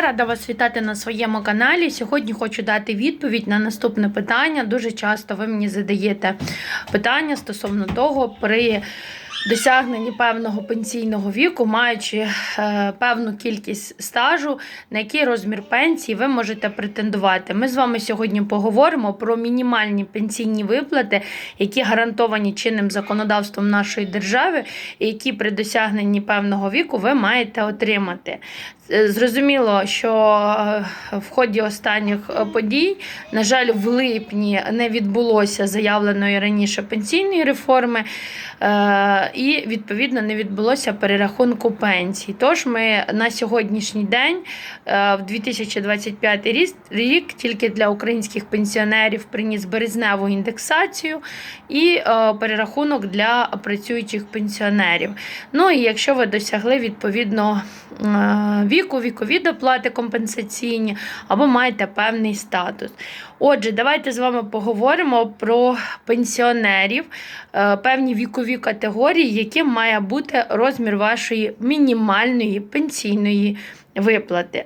рада вас вітати на своєму каналі. Сьогодні хочу дати відповідь на наступне питання. Дуже часто ви мені задаєте питання стосовно того, при досягненні певного пенсійного віку, маючи е, певну кількість стажу, на який розмір пенсії ви можете претендувати. Ми з вами сьогодні поговоримо про мінімальні пенсійні виплати, які гарантовані чинним законодавством нашої держави, і які при досягненні певного віку ви маєте отримати. Е, Зрозуміло, що е, в ході останніх е, подій, на жаль, в липні не відбулося заявленої раніше пенсійної реформи, і відповідно не відбулося перерахунку пенсій. Тож ми на сьогоднішній день, в 2025 рік, тільки для українських пенсіонерів приніс березневу індексацію і перерахунок для працюючих пенсіонерів. Ну і якщо ви досягли відповідно віку, вікові доплати компенсаційні або маєте певний статус. Отже, давайте з вами поговоримо про пенсіонерів, е, певні вікові категорії, яким має бути розмір вашої мінімальної пенсійної виплати.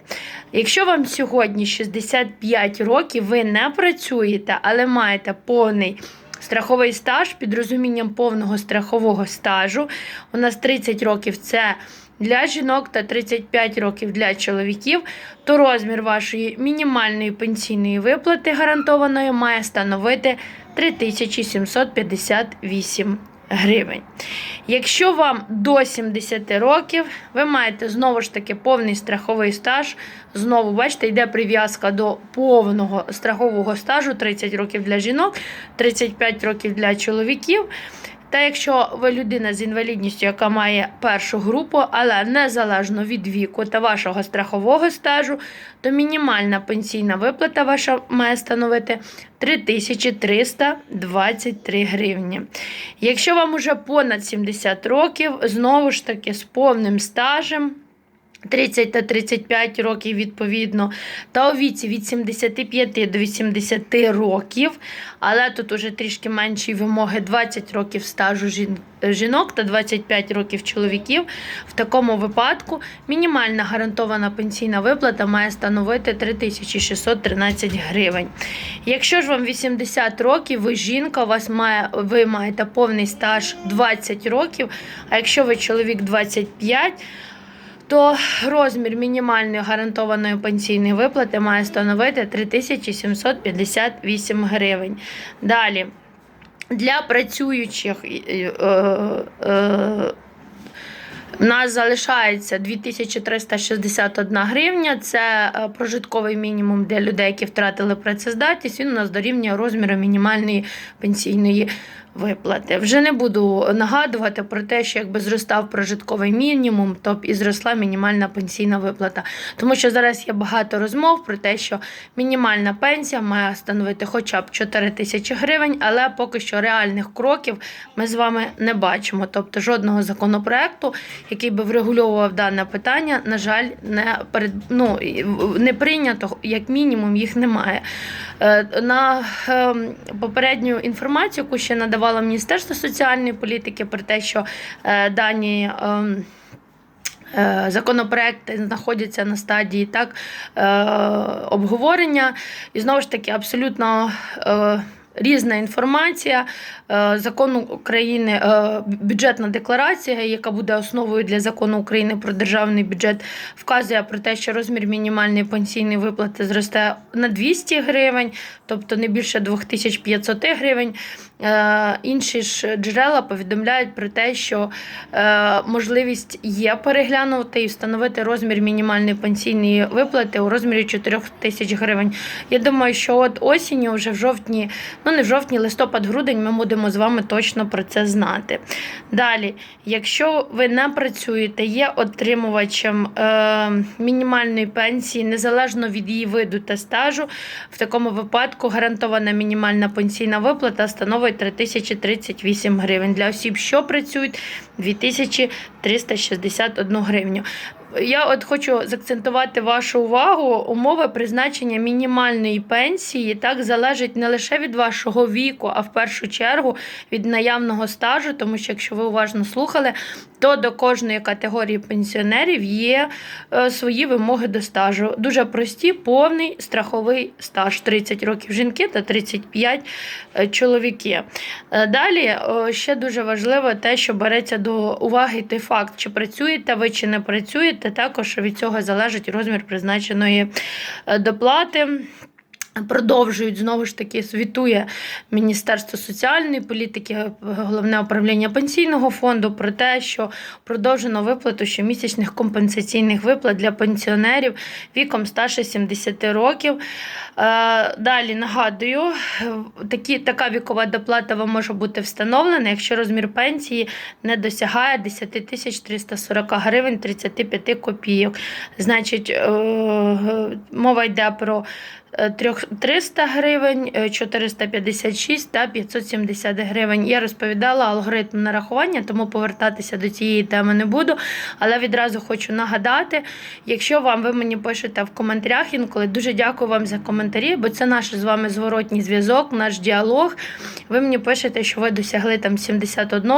Якщо вам сьогодні 65 років, ви не працюєте, але маєте повний страховий стаж під розумінням повного страхового стажу. У нас 30 років це для жінок та 35 років для чоловіків, то розмір вашої мінімальної пенсійної виплати гарантованої має становити 3758 гривень. Якщо вам до 70 років, ви маєте знову ж таки повний страховий стаж. Знову, бачите, йде прив'язка до повного страхового стажу 30 років для жінок, 35 років для чоловіків. Та якщо ви людина з інвалідністю, яка має першу групу, але незалежно від віку та вашого страхового стажу, то мінімальна пенсійна виплата ваша має становити 3323 гривні. Якщо вам уже понад 70 років, знову ж таки з повним стажем. 30 та 35 років відповідно, та у віці від 75 до 80 років, але тут уже трішки менші вимоги 20 років стажу жінок та 25 років чоловіків. В такому випадку мінімальна гарантована пенсійна виплата має становити 3613 гривень. Якщо ж вам 80 років, ви жінка, у вас має, ви маєте повний стаж 20 років, а якщо ви чоловік 25, то розмір мінімальної гарантованої пенсійної виплати має становити 3758 гривень. Далі. Для працюючих е, е, е, у нас залишається 2361 гривня. Це е, прожитковий мінімум для людей, які втратили працездатність. Він у нас дорівнює розміру мінімальної пенсійної виплати. Вже не буду нагадувати про те, що якби зростав прожитковий мінімум, то б і зросла мінімальна пенсійна виплата. Тому що зараз є багато розмов про те, що мінімальна пенсія має становити хоча б 4 тисячі гривень, але поки що реальних кроків ми з вами не бачимо. Тобто жодного законопроекту, який би врегульовував дане питання, на жаль, не перед ну, не прийнято, як мінімум, їх немає. Е, На ем, попередню інформацію, яку ще надавало Міністерство соціальної політики, про те, що е, дані. ем, е, Законопроекти знаходяться на стадії так е, обговорення, і знову ж таки абсолютно різна інформація. Е, Закон України, бюджетна декларація, яка буде основою для закону України про державний бюджет, вказує про те, що розмір мінімальної пенсійної виплати зросте на 200 гривень, тобто не більше 2500 гривень. Е, Інші ж джерела повідомляють про те, що е, можливість є переглянути і встановити розмір мінімальної пенсійної виплати у розмірі 4 тисяч гривень. Я думаю, що от осінню, вже в жовтні, ну не в жовтні, листопад, грудень, ми будемо з вами точно про це знати. Далі, якщо ви не працюєте, є отримувачем е, мінімальної пенсії, незалежно від її виду та стажу, в такому випадку гарантована мінімальна пенсійна виплата становить 3038 гривень. Для осіб, що працюють, 2361 гривню. Я от хочу заакцентувати вашу увагу. Умови призначення мінімальної пенсії так залежить не лише від вашого віку, а в першу чергу від наявного стажу, тому що якщо ви уважно слухали, то до кожної категорії пенсіонерів є е, свої вимоги до стажу. Дуже прості, повний страховий стаж 30 років жінки та 35 е, чоловіки. Е, Далі ще дуже важливо те, що береться до уваги той факт, чи працюєте ви, чи не працюєте. Також від цього залежить розмір призначеної е, доплати. Продовжують знову ж таки звітує Міністерство соціальної політики, головне управління пенсійного фонду про те, що продовжено виплату щомісячних компенсаційних виплат для пенсіонерів віком старше 70 років. Е, Далі нагадую, такі, така вікова доплата вам може бути встановлена, якщо розмір пенсії не досягає 10 тисяч 340 гривень 35 копійок. Значить, е, мова йде про 300 гривень, е, 456 та 570 гривень. Я розповідала алгоритм нарахування, тому повертатися до цієї теми не буду. Але відразу хочу нагадати, якщо вам ви мені пишете в коментарях інколи, дуже дякую вам за коментарі, бо це наш з вами зворотній зв'язок, наш діалог. Ви мені пишете, що ви досягли там 71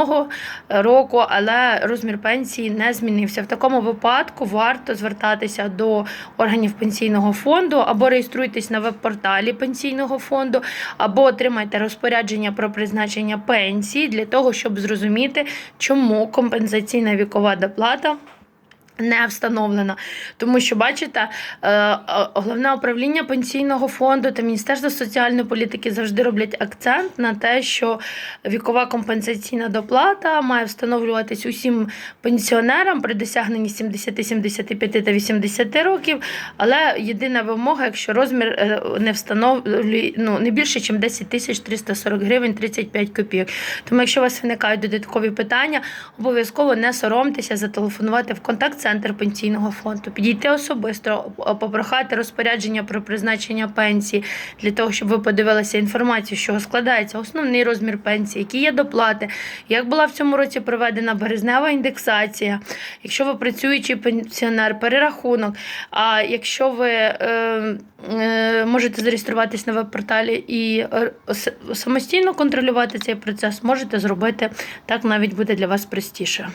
року, але розмір пенсії не змінився. В такому випадку варто звертатися до органів пенсійного фонду або реєструйтесь на веб-порталі пенсійного фонду, або отримайте розпорядження про призначення пенсії для того, щоб зрозуміти, чому компенсаційна вікова доплата. Не встановлена, тому що бачите, е, головне управління пенсійного фонду та Міністерство соціальної політики завжди роблять акцент на те, що вікова компенсаційна доплата має встановлюватись усім пенсіонерам при досягненні 70, 75 та 80 років. Але єдина вимога, якщо розмір е, не встановлює ну, не більше, ніж 10 тисяч 340 гривень 35 копійок. Тому, якщо у вас виникають додаткові питання, обов'язково не соромтеся зателефонувати в контакт-центр пенсійного фонду, підійти особисто, попрохати розпорядження про призначення пенсії для того, щоб ви подивилися інформацію, чого складається основний розмір пенсії, які є доплати, як була в цьому році проведена березнева індексація, якщо ви працюючий пенсіонер, перерахунок. А якщо ви е, е, можете зареєструватись на веб-порталі і е, самостійно контролювати цей процес, можете зробити так навіть буде для вас простіше.